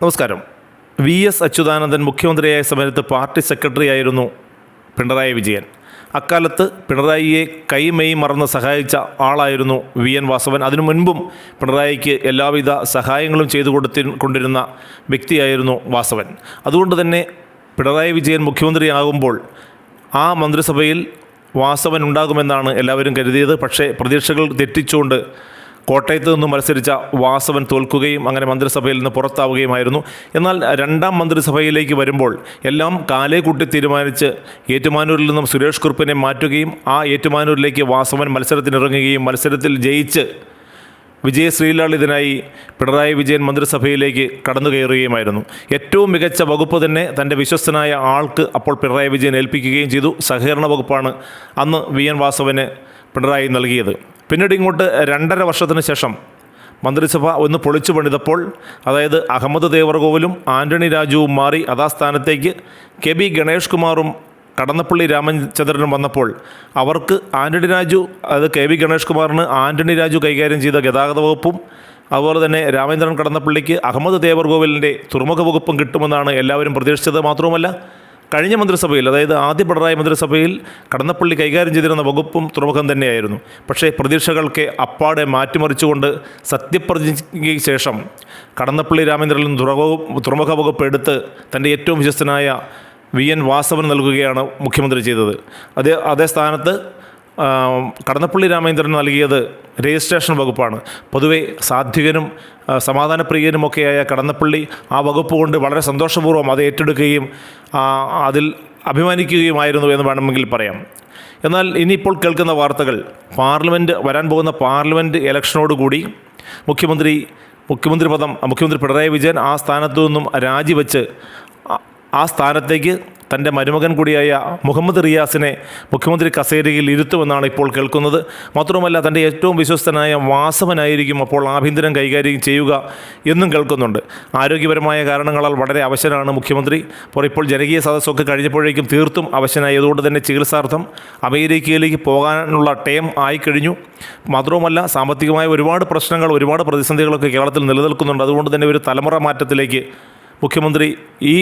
നമസ്കാരം. V S Achuthanandan മുഖ്യമന്ത്രിയായ സമയത്ത് പാർട്ടി സെക്രട്ടറി ആയിരുന്നു പിണറായി വിജയൻ. അക്കാലത്ത് പിണറായിയെ കൈമെയ് മറന്ന് സഹായിച്ച ആളായിരുന്നു വി എൻ വാസവൻ. അതിനു മുൻപും പിണറായിക്ക് എല്ലാവിധ സഹായങ്ങളും ചെയ്തു കൊടുത്തി കൊണ്ടിരുന്ന വ്യക്തിയായിരുന്നു വാസവൻ. അതുകൊണ്ട് തന്നെ പിണറായി വിജയൻ മുഖ്യമന്ത്രിയാകുമ്പോൾ ആ മന്ത്രിസഭയിൽ വാസവൻ ഉണ്ടാകുമെന്നാണ് എല്ലാവരും കരുതിയത്. പക്ഷേ പ്രതീക്ഷകൾ തെറ്റിച്ചുകൊണ്ട് കോട്ടയത്ത് നിന്ന് മത്സരിച്ച വാസവൻ തോൽക്കുകയും അങ്ങനെ മന്ത്രിസഭയിൽ നിന്ന് പുറത്താവുകയുമായിരുന്നു. എന്നാൽ രണ്ടാം മന്ത്രിസഭയിലേക്ക് വരുമ്പോൾ എല്ലാം കാലേ കൂട്ടി തീരുമാനിച്ച് ഏറ്റുമാനൂരിൽ നിന്നും സുരേഷ് കുറുപ്പിനെ മാറ്റുകയും ആ ഏറ്റുമാനൂരിലേക്ക് വാസവൻ മത്സരത്തിനിറങ്ങുകയും മത്സരത്തിൽ ജയിച്ച് വിജയ ശ്രീലാളിതനായി പിണറായി വിജയൻ മന്ത്രിസഭയിലേക്ക് കടന്നു കയറുകയുമായിരുന്നു ഏറ്റവും മികച്ച വകുപ്പ് തന്നെ തന്റെ വിശ്വസ്തനായ ആൾക്ക് അപ്പോൾ പിണറായി വിജയൻ ഏൽപ്പിക്കുകയും ചെയ്തു. സഹകരണ വകുപ്പാണ് അന്ന് വി എൻ വാസവന് പിണറായി നൽകിയത്. പിന്നീട് ഇങ്ങോട്ട് രണ്ടര വർഷത്തിന് ശേഷം മന്ത്രിസഭ ഒന്ന് പൊളിച്ചു പണിതപ്പോൾ അതായത് അഹമ്മദ് ദേവർകോവിലും ആന്റണി രാജുവും മാറി അതാ സ്ഥാനത്തേക്ക് കെ ബി ഗണേഷ് കുമാറും കടന്നപ്പള്ളി രാമചന്ദ്രനും വന്നപ്പോൾ അവർക്ക് ആന്റണി രാജു അത് കെ വി ഗണേഷ് കുമാറിന് ആന്റണി രാജു കൈകാര്യം ചെയ്ത ഗതാഗത വകുപ്പും അതുപോലെ തന്നെ രാമചന്ദ്രൻ കടന്നപ്പള്ളിക്ക് അഹമ്മദ് ദേവർകോവിലിന്റെ തുറമുഖ വകുപ്പും കിട്ടുമെന്നാണ് എല്ലാവരും പ്രതീക്ഷിച്ചത് മാത്രവുമല്ല. കഴിഞ്ഞ മന്ത്രിസഭയിൽ അതായത് ആദ്യ പിണറായി മന്ത്രിസഭയിൽ കടന്നപ്പള്ളി കൈകാര്യം ചെയ്തിരുന്ന വകുപ്പും തുറമുഖം തന്നെയായിരുന്നു. പക്ഷേ പ്രതീക്ഷകൾക്ക് അപ്പാടെ മാറ്റിമറിച്ചുകൊണ്ട് സത്യപ്രതിജ്ഞയ്ക്ക് ശേഷം കടന്നപ്പള്ളി രാമേന്ദ്രൻ തുറമുഖ വകുപ്പ് എടുത്ത് തന്റെ ഏറ്റവും വിശ്വസ്തനായ വി എൻ വാസവൻ നൽകുകയാണ് മുഖ്യമന്ത്രി ചെയ്തത്. അതേ അതേ സ്ഥാനത്ത് കടന്നപ്പള്ളി രാമേന്ദ്രൻ നൽകിയത് രജിസ്ട്രേഷൻ വകുപ്പാണ്. പൊതുവെ സാധ്വികനും സമാധാനപ്രിയനുമൊക്കെയായ കടന്നപ്പള്ളി ആ വകുപ്പ് കൊണ്ട് വളരെ സന്തോഷപൂർവം അത് ഏറ്റെടുക്കുകയും അതിൽ അഭിമാനിക്കുകയുമായിരുന്നു എന്ന് വേണമെങ്കിൽ പറയാം. എന്നാൽ ഇനിയിപ്പോൾ കേൾക്കുന്ന വാർത്തകൾ. പാർലമെന്റ് വരാൻ പോകുന്ന പാർലമെന്റ് ഇലക്ഷനോടുകൂടി മുഖ്യമന്ത്രി മുഖ്യമന്ത്രി പദം മുഖ്യമന്ത്രി പിണറായി വിജയൻ ആ സ്ഥാനത്തു നിന്നും രാജിവെച്ച് ആ സ്ഥാനത്തേക്ക് തന്റെ മരുമകൻ കൂടിയായ മുഹമ്മദ് റിയാസിനെ മുഖ്യമന്ത്രി കസേരയിൽ ഇരുത്തുമെന്നാണ് ഇപ്പോൾ കേൾക്കുന്നത്. മാത്രവുമല്ല തന്റെ ഏറ്റവും വിശ്വസ്തനായ വാസവനായിരിക്കും അപ്പോൾ ആഭ്യന്തരം കൈകാര്യം ചെയ്യുക എന്നും കേൾക്കുന്നുണ്ട്. ആരോഗ്യപരമായ കാരണങ്ങളാൽ വളരെ അവശനാണ് മുഖ്യമന്ത്രി. അപ്പോൾ ഇപ്പോൾ ജനകീയ സദസ്സൊക്കെ കഴിഞ്ഞപ്പോഴേക്കും തീർത്തും അവശനായി അതുകൊണ്ട് തന്നെ ചികിത്സാർത്ഥം അമേരിക്കയിലേക്ക് പോകാനുള്ള ടൈം ആയിക്കഴിഞ്ഞു. മാത്രവുമല്ല സാമ്പത്തികമായ ഒരുപാട് പ്രശ്നങ്ങൾ ഒരുപാട് പ്രതിസന്ധികളൊക്കെ കേരളത്തിൽ നിലനിൽക്കുന്നുണ്ട്. അതുകൊണ്ട് തന്നെ ഒരു തലമുറ മാറ്റത്തിലേക്ക് മുഖ്യമന്ത്രി ഈ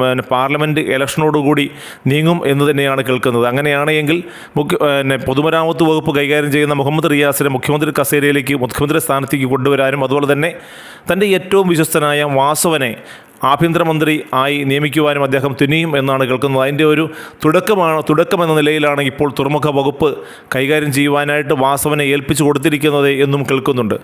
പിന്നെ പാർലമെന്റ് ഇലക്ഷനോടുകൂടി നീങ്ങും എന്ന് തന്നെയാണ് കേൾക്കുന്നത്. അങ്ങനെയാണെങ്കിൽ മുഖ്യ പിന്നെ പൊതുമരാമത്ത് വകുപ്പ് കൈകാര്യം ചെയ്യുന്ന മുഹമ്മദ് റിയാസിനെ മുഖ്യമന്ത്രി കസേരയിലേക്ക് മുഖ്യമന്ത്രി സ്ഥാനത്തേക്ക് കൊണ്ടുവരാനും അതുപോലെ തന്നെ തന്റെ ഏറ്റവും വിശ്വസ്തനായ വാസവനെ ആഭ്യന്തരമന്ത്രി ആയി നിയമിക്കുവാനും അദ്ദേഹം തുനിയും എന്നാണ് കേൾക്കുന്നത്. അതിന്റെ ഒരു തുടക്കമാണ് തുടക്കമെന്ന നിലയിലാണ് ഇപ്പോൾ തുറമുഖ വകുപ്പ് കൈകാര്യം ചെയ്യുവാനായിട്ട് വാസവനെ ഏൽപ്പിച്ചു കൊടുത്തിരിക്കുന്നത് എന്നും കേൾക്കുന്നുണ്ട്.